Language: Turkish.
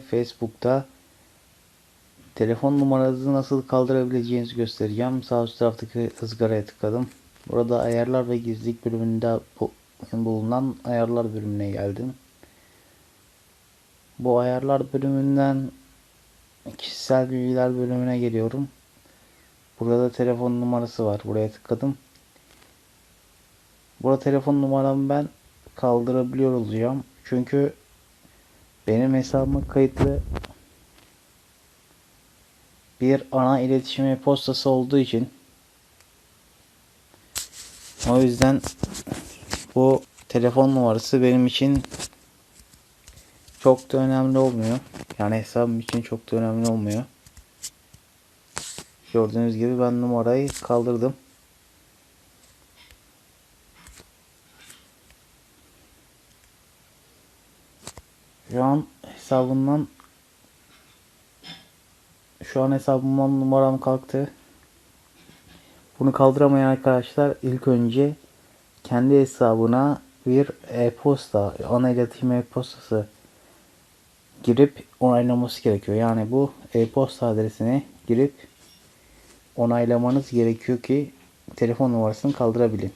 Facebook'ta telefon numaranızı nasıl kaldırabileceğinizi göstereceğim. Sağ üst taraftaki ızgaraya tıkladım. Burada ayarlar ve gizlilik bölümünde bu- bulunan ayarlar bölümüne geldim. Bu ayarlar bölümünden kişisel bilgiler bölümüne geliyorum. Burada telefon numarası var. Buraya tıkladım. Burada telefon numaramı ben kaldırabiliyor olacağım. Çünkü benim hesabıma kayıtlı bir ana iletişim e-postası olduğu için o yüzden bu telefon numarası benim için çok da önemli olmuyor. Yani hesabım için çok da önemli olmuyor. Gördüğünüz gibi ben numarayı kaldırdım. Şu an hesabından şu an hesabımdan numaram kalktı. Bunu kaldıramayan arkadaşlar ilk önce kendi hesabına bir e-posta, ana iletişim e-postası girip onaylaması gerekiyor. Yani bu e-posta adresine girip onaylamanız gerekiyor ki telefon numarasını kaldırabilin.